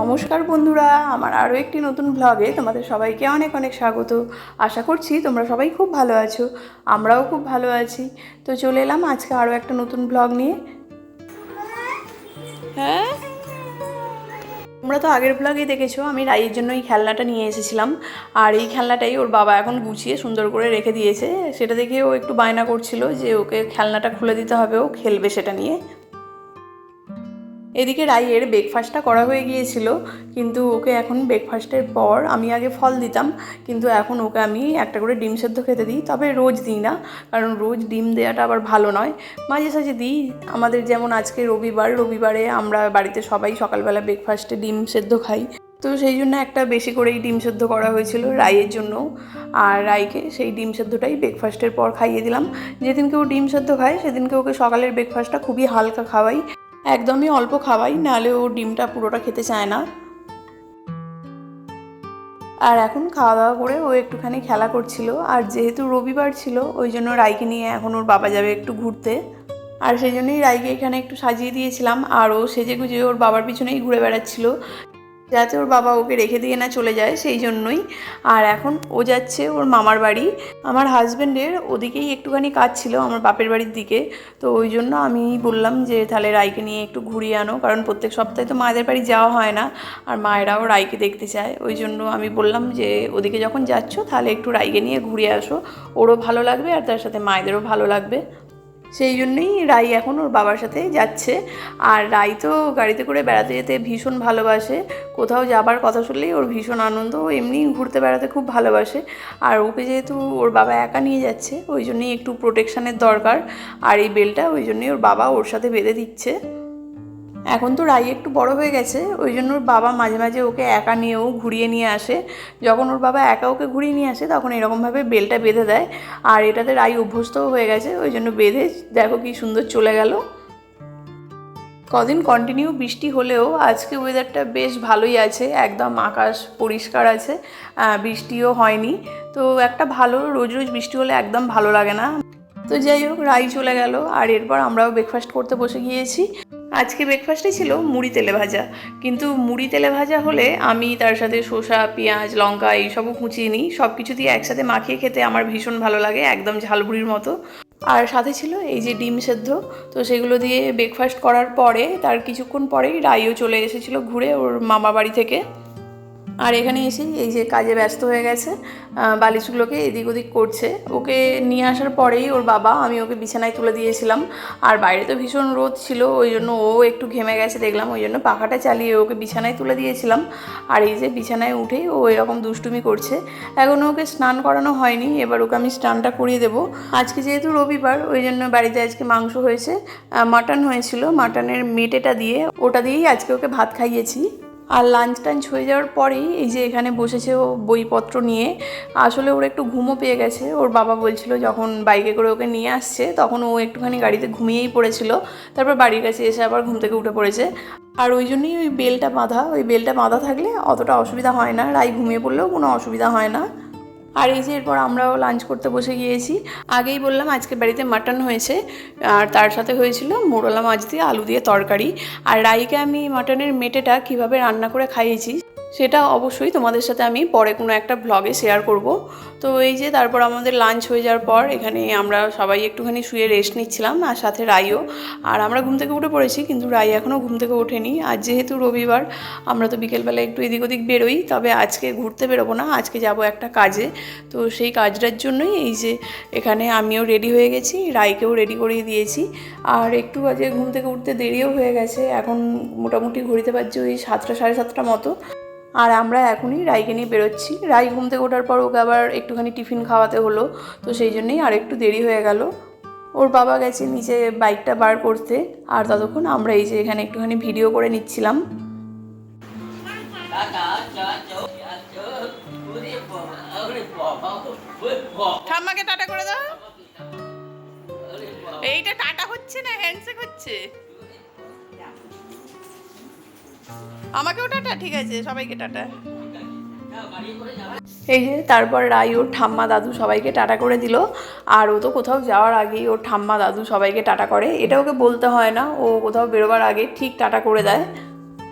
নমস্কার বন্ধুরা, আমার আরও একটি নতুন ব্লগে তোমাদের সবাইকে অনেক অনেক স্বাগত। আশা করছি তোমরা সবাই খুব ভালো আছো, আমরাও খুব ভালো আছি। তো চলে এলাম আজকে আরও একটা নতুন ব্লগ নিয়ে। হ্যাঁ? তোমরা তো আগের ব্লগে দেখেছ, আমি রাইয়ের জন্য এই খেলনাটা নিয়ে এসেছিলাম। আর এই খেলনাটাই ওর বাবা এখন গুছিয়ে সুন্দর করে রেখে দিয়েছে। সেটা দেখে ও একটু বায়না করছিল যে ওকে খেলনাটা খুলে দিতে হবে, ও খেলবে সেটা নিয়ে। এদিকে রাইয়ের ব্রেকফাস্টটা করা হয়ে গিয়েছিল, কিন্তু ওকে এখন ব্রেকফাস্টের পর আমি আগে ফল দিতাম, কিন্তু এখন ওকে আমি একটা করে ডিম সেদ্ধ খেতে দিই, তবে রোজ দিই না, কারণ রোজ ডিম দেওয়াটা আবার ভালো নয়। মাঝে সাঝে দিই, আমাদের যেমন আজকে রবিবার, রবিবারে আমরা বাড়িতে সবাই সকালবেলা ব্রেকফাস্টে ডিম সেদ্ধ খাই, তো সেই জন্য একটা বেশি করেই ডিম সেদ্ধ করা হয়েছিল রাইয়ের জন্য, আর রাইকে সেই ডিম সেদ্ধটাই ব্রেকফাস্টের পর খাইয়ে দিলাম। যেদিনকে ও ডিম সেদ্ধ খায়, সেদিনকে ওকে সকালের ব্রেকফাস্টটা খুবই হালকা খাওয়াই একদমই অল্প খাওয়াই নাহলে ও ডিমটা পুরোটা খেতে চায় না। আর এখন খাওয়া দাওয়া করে ও একটুখানি খেলা করছিল, আর যেহেতু রবিবার ছিল, ওই জন্য রাইকে নিয়ে এখন ওর বাবা যাবে একটু ঘুরতে। আর সেই জন্যই রাইকে এখানে একটু সাজিয়ে দিয়েছিলাম, আর ও সেজে গুজে ওর বাবার পিছনেই ঘুরে বেড়াচ্ছিল। যাতে ওর বাবা ওকে রেখে দিয়ে না চলে যায় সেই জন্যই। আর এখন ও যাচ্ছে ওর মামার বাড়ি। আমার হাজব্যান্ডের ওদিকেই একটুখানি কাজ ছিল আমার বাপের বাড়ির দিকে। তো ওই জন্য আমি বললাম যে, তাহলে রাইকে নিয়ে একটু ঘুরিয়ে আনো, কারণ প্রত্যেক সপ্তাহে তো মায়েদের বাড়ি যাওয়া হয় না। আর মায়েরাও রাইকে দেখতে চায়। ওই জন্য আমি বললাম যে, ওদিকে যখন যাচ্ছ, তাহলে একটু রাইকে নিয়ে ঘুরিয়ে আসো। ওরও ভালো লাগবে আর তার সাথে মায়েদেরও ভালো লাগবে। সেই জন্যই রাই এখন ওর বাবার সাথে যাচ্ছে। আর রাই তো গাড়িতে করে বেড়াতে যেতে ভীষণ ভালোবাসে। কোথাও যাবার কথা শুনলেই ওর ভীষণ আনন্দ, ও এমনি ঘুরতে বেড়াতে খুব ভালোবাসে। আর ওকে যেহেতু ওর বাবা একা নিয়ে যাচ্ছে, ওই জন্যই একটু প্রোটেকশানের দরকার। আর এই বেলটা ওই জন্যই ওর বাবা ওর সাথে বেঁধে দিচ্ছে। এখন তো রাই একটু বড় হয়ে গেছে, ওই জন্য ওর বাবা মাঝে মাঝে ওকে একা নিয়েও ঘুরিয়ে নিয়ে আসে। যখন ওর বাবা একা ওকে ঘুরিয়ে নিয়ে আসে, তখন এরকমভাবে বেলটা বেঁধে দেয়। আর এটাতে রাই অভ্যস্তও হয়ে গেছে, ওই জন্য বেঁধে দেখো কি সুন্দর চলে গেল। কদিন কন্টিনিউ বৃষ্টি হলেও আজকে ওয়েদারটা বেশ ভালোই আছে, একদম আকাশ পরিষ্কার আছে বৃষ্টিও হয়নি। তো একটা ভালো রোজ রোজ বৃষ্টি হলে একদম ভালো লাগে না। তো যাই হোক, রাই চলে গেল, আর এরপর আমরাও ব্রেকফাস্ট করতে বসে গিয়েছি। আজকে ব্রেকফাস্টে ছিল মুড়ি তেলে ভাজা। কিন্তু মুড়ি তেলে ভাজা হলে আমি তার সাথে শসা, পেঁয়াজ, লঙ্কা এইসবও কুচিয়ে নিই। সব কিছু দিয়ে একসাথে মাখিয়ে খেতে আমার ভীষণ ভালো লাগে, একদম ঝালবুড়ির মতো। আর সাথে ছিল এই যে ডিম সেদ্ধ। তো সেগুলো দিয়ে ব্রেকফাস্ট করার পরে, তার কিছুক্ষণ পরেই রাইও চলে এসেছিল ঘুরে ওর মামা বাড়ি থেকে। আর এখানে এসে এই যে কাজে ব্যস্ত হয়ে গেছে বালিশগুলোকে এদিক ওদিক করছে। ওকে নিয়ে আসার পরেই ওর বাবা, আমি ওকে বিছানায় তুলে দিয়েছিলাম। আর বাইরে তো ভীষণ রোদ ছিল, ওই জন্য ও একটু ঘেমে গেছে, দেখলাম ওই জন্য পাখাটা চালিয়ে ওকে বিছানায় তুলে দিয়েছিলাম। আর এই যে বিছানায় উঠেই ও এরকম দুষ্টুমি করছে। এখনও ওকে স্নান করানো হয়নি, এবার ওকে আমি স্নানটা করিয়ে দেবো। আজকে যেহেতু রবিবার, ওই জন্য বাড়িতে আজকে মাংস হয়েছে মাটন হয়েছিল। মাটনের মেটেটা দিয়ে, ওটা দিয়েই আজকে ওকে ভাত খাইয়েছি। আর লাঞ্চ টাঞ্চ হয়ে যাওয়ার পরেই এই যে এখানে বসেছে ও বইপত্র নিয়ে, আসলে ওর একটু ঘুমও পেয়ে গেছে। ওর বাবা বলছিল যখন বাইকে করে ওকে নিয়ে আসছে, তখন ও একটুখানি গাড়িতে ঘুমিয়েই পড়েছিল। তারপর বাড়ির কাছে এসে আবার ঘুম থেকে উঠে পড়েছে। আর ওই জন্যই ওই বেলটা বাঁধা, ওই বেলটা বাঁধা থাকলে অতটা অসুবিধা হয় না। রাই ঘুমিয়ে পড়লেও কোনো অসুবিধা হয় না। আর এই যে এরপর আমরাও লাঞ্চ করতে বসে গিয়েছি। আগেই বললাম আজকে বাড়িতে মাটন হয়েছে, আর তার সাথে হয়েছিল মোরলা মাছ দিয়ে আলু দিয়ে তরকারি। আর রাইকে আমি মাটনের মেটেটা কীভাবে রান্না করে খাইয়েছি সেটা অবশ্যই তোমাদের সাথে আমি পরে কোনো একটা ব্লগে শেয়ার করব। তো এই যে তারপর আমাদের লাঞ্চ হয়ে যাওয়ার পর এখানে আমরা সবাই একটুখানি শুয়ে রেস্ট নিচ্ছিলাম আর সাথে রাইও। আর আমরা ঘুম থেকে উঠে পড়েছি কিন্তু রাই এখনও ঘুম থেকে ওঠেনি। আর যেহেতু রবিবার, আমরা তো বিকেলবেলা একটু এদিক ওদিক বেরোই, তবে আজকে ঘুরতে বেরোবো না, আজকে যাব একটা কাজে। তো সেই কাজটার জন্যই এই যে এখানে আমিও রেডি হয়ে গেছি, রাইকেও রেডি করিয়ে দিয়েছি। আর একটু আজকে ঘুম থেকে উঠতে দেরিও হয়ে গেছে, এখন মোটামুটি ঘড়িতে পারছি ওই সাতটা, সাড়ে সাতটা মতো। আর আমরা এখনই রাইকে নিয়ে বেরোচ্ছি। রাই ঘুম থেকে ওঠার পর ওকে আবার একটুখানি টিফিন খাওয়াতে হলো। তো সেই জন্যেই আর একটু দেরি হয়ে গেল। ওর বাবা গেছে নিচে বাইকটা বার করতে। আর ততক্ষণ আমরা এই যে এখানে একটুখানি ভিডিও করে নিচ্ছিলাম। ঠাম্মাকে টাটা করে দাও। এইটা টাটা হচ্ছে না, হ্যান্ডশেক হচ্ছে? আমাকেও টাটা, ঠিক আছে, সবাইকে টাটা। এই যে, তারপর রাই ওর ঠাম্মা দাদু সবাইকে টাটা করে দিল। আর ও তো কোথাও যাওয়ার আগেই ওর ঠাম্মা দাদু সবাইকে টাটা করে। এটা ওকে বলতে হয় না, ও কোথাও বেরোবার আগে ঠিক টাটা করে দেয়।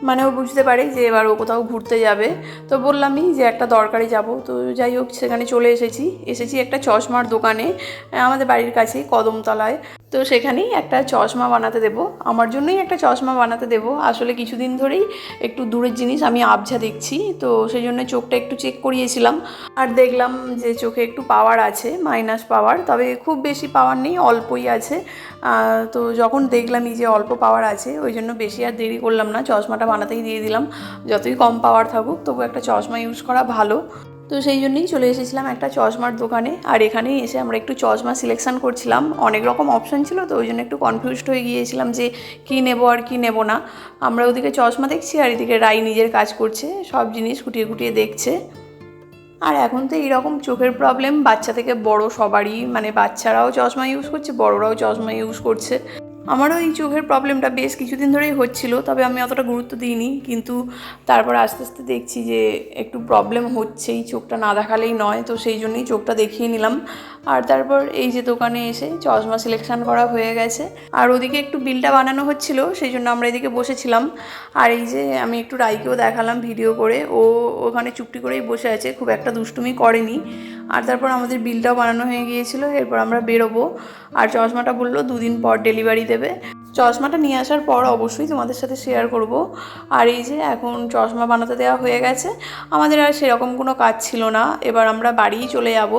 মানে ও বুঝতে পারে যে এবার ও কোথাও ঘুরতে যাবে। তো বললামই যে একটা দরকারে যাব। তো যাই হোক, সেখানে চলে এসেছি। এসেছি একটা চশমার দোকানে, আমাদের বাড়ির কাছেই কদমতলায়। তো সেখানেই একটা চশমা বানাতে দেবো। আমার জন্যই একটা চশমা বানাতে দেবো। আসলে কিছুদিন ধরেই একটু দূরের জিনিস আমি আবঝা দেখছি, তো সেই জন্য চোখটা একটু চেক করিয়েছিলাম। আর দেখলাম যে চোখে একটু পাওয়ার আছে মাইনাস পাওয়ার তবে খুব বেশি পাওয়ার নেই, অল্পই আছে। তো যখন দেখলামই যে অল্প পাওয়ার আছে, ওই জন্য বেশি আর দেরি করলাম না, চশমাটা বানাতেই দিয়ে দিলাম। যতই কম পাওয়ার থাকুক, তবু একটা চশমা ইউজ করা ভালো। তো সেই জন্যই চলে এসেছিলাম একটা চশমার দোকানে। আর এখানেই এসে আমরা একটু চশমা সিলেকশন করছিলাম। অনেক রকম অপশান ছিল, তো ওই জন্য একটু কনফিউজড হয়ে গিয়েছিলাম যে কী নেব আর কী নেব না। আমরা ওদিকে চশমা দেখছি আর এদিকে রাই নিজের কাজ করছে, সব জিনিস খুঁটিয়ে খুঁটিয়ে দেখছে। আর এখন তো এইরকম চোখের প্রবলেম বাচ্চা থেকে বড় সবারই মানে বাচ্চারাও চশমা ইউজ করছে, বড়রাও চশমা ইউজ করছে। আমারও এই চোখের প্রবলেমটা বেশ কিছুদিন ধরেই হচ্ছিল, তবে আমি অতটা গুরুত্ব দিইনি। কিন্তু তারপর আস্তে আস্তে দেখছি যে একটু প্রবলেম হচ্ছেই, চোখটা না দেখালেই নয়। তো সেই জন্যই চোখটা দেখিয়ে নিলাম। আর তারপর এই যে দোকানে এসে চশমা সিলেকশন করা হয়ে গেছে। আর ওদিকে একটু বিলটা বানানো হচ্ছিল, সেই জন্য আমরা এদিকে বসেছিলাম। আর এই যে আমি একটু রাইকেও দেখালাম ভিডিও করে। ও ওখানে চুপটি করেই বসে আছে, খুব একটা দুষ্টুমি করেনি। আর তারপর আমাদের বিলটাও বানানো হয়ে গিয়েছিল, এরপর আমরা বেরোবো। আর চশমাটা বলল দুদিন পর ডেলিভারি দেবে। চশমাটা নিয়ে আসার পর অবশ্যই তোমাদের সাথে শেয়ার করব। আর এই যে এখন চশমা বানাতে দেওয়া হয়ে গেছে, আমাদের আর সেরকম কোনো কাজ ছিল না, এবার আমরা বাড়িই চলে যাব।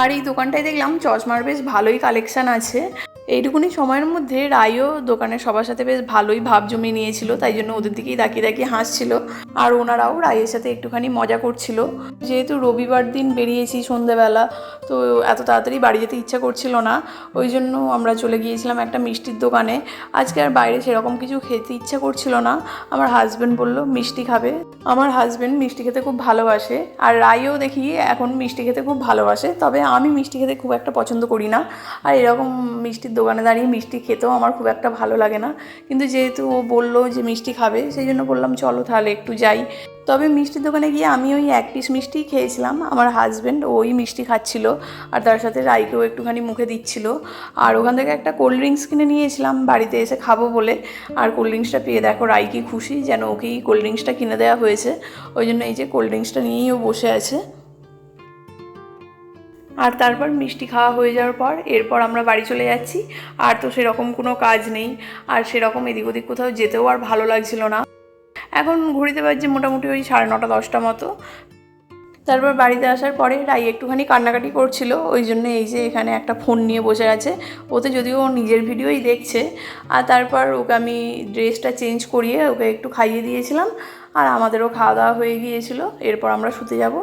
আর এই দোকানটায় দেখলাম চশমার বেশ ভালোই কালেকশান আছে। এইটুকুনি সময়ের মধ্যে রায়ও দোকানের সবার সাথে বেশ ভালোই ভাব জমিয়ে নিয়েছিল, তাই জন্য ওদের দিকেই তাকিয়ে তাকিয়ে হাসছিল। আর ওনারাও রায়ের সাথে একটুখানি মজা করছিল। যেহেতু রবিবার দিন বেরিয়েছি সন্ধেবেলা, তো এত তাড়াতাড়ি বাড়ি যেতে ইচ্ছা করছিল না। ওই জন্য আমরা চলে গিয়েছিলাম একটা মিষ্টির দোকানে। আজকে আর বাইরে সেরকম কিছু খেতে ইচ্ছা করছিল না। আমার হাজব্যান্ড বলল, মিষ্টি খাবে। আমার হাজব্যান্ড মিষ্টি খেতে খুব ভালোবাসে। আর রাইও দেখি এখন মিষ্টি খেতে খুব ভালোবাসে। তবে আমি মিষ্টি খেতে খুব একটা পছন্দ করি না। আর এরকম মিষ্টির দোকানে দাঁড়িয়ে মিষ্টি খেতেও আমার খুব একটা ভালো লাগে না। কিন্তু যেহেতু ও বলল যে মিষ্টি খাবে, সেই জন্য বললাম, চলো তাহলে একটু যাই। তবে মিষ্টির দোকানে গিয়ে আমি ওই এক পিস মিষ্টিই খেয়েছিলাম। আমার হাজব্যান্ড ওই মিষ্টি খাচ্ছিল, আর তার সাথে রাইকেও একটুখানি মুখে দিচ্ছিল। আর ওখান থেকে একটা কোল্ড ড্রিঙ্কস কিনে নিয়েছিলাম, বাড়িতে এসে খাব বলে। আর কোল্ড ড্রিঙ্কসটা পেয়ে দেখো রাই কি খুশি যেন ওকেই কোল্ড ড্রিঙ্কসটা কিনে দেওয়া হয়েছে। ওই জন্য এই যে কোল্ড ড্রিঙ্কসটা নিয়েই ও বসে আছে। আর তারপর মিষ্টি খাওয়া হয়ে যাওয়ার পর এরপর আমরা বাড়ি চলে যাচ্ছি। আর তো সেরকম কোনো কাজ নেই। আর সেরকম এদিক ওদিক কোথাও যেতেও আর ভালো লাগছিল না। এখন ঘুরিতে পারছি মোটামুটি ওই সাড়ে নটা, দশটা মতো। তারপর বাড়িতে আসার পরে রাই একটুখানি কান্নাকাটি করছিল। ওই জন্য এই যে এখানে একটা ফোন নিয়ে বসে আছে। ওতে যদিও ও নিজের ভিডিওই দেখছে। আর তারপর ওকে আমি ড্রেসটা চেঞ্জ করিয়ে ওকে একটু খাইয়ে দিয়েছিলাম। আর আমাদেরও খাওয়া দাওয়া হয়ে গিয়েছিল। এরপর আমরা শুতে যাব।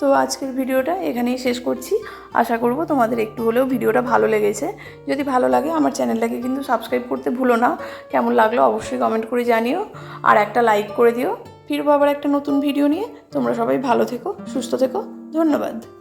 তো আজকের ভিডিওটা এখানেই শেষ করছি। আশা করব তোমাদের একটু হলেও ভিডিওটা ভালো লেগেছে। যদি ভালো লাগে আমার চ্যানেলটাকে কিন্তু সাবস্ক্রাইব করতে ভুলো না। কেমন লাগল অবশ্যই কমেন্ট করে জানিও। আর একটা লাইক করে দিও। ফিরবো আবার একটা নতুন ভিডিও নিয়ে। তোমরা সবাই ভালো থেকো, সুস্থ থেকো। ধন্যবাদ।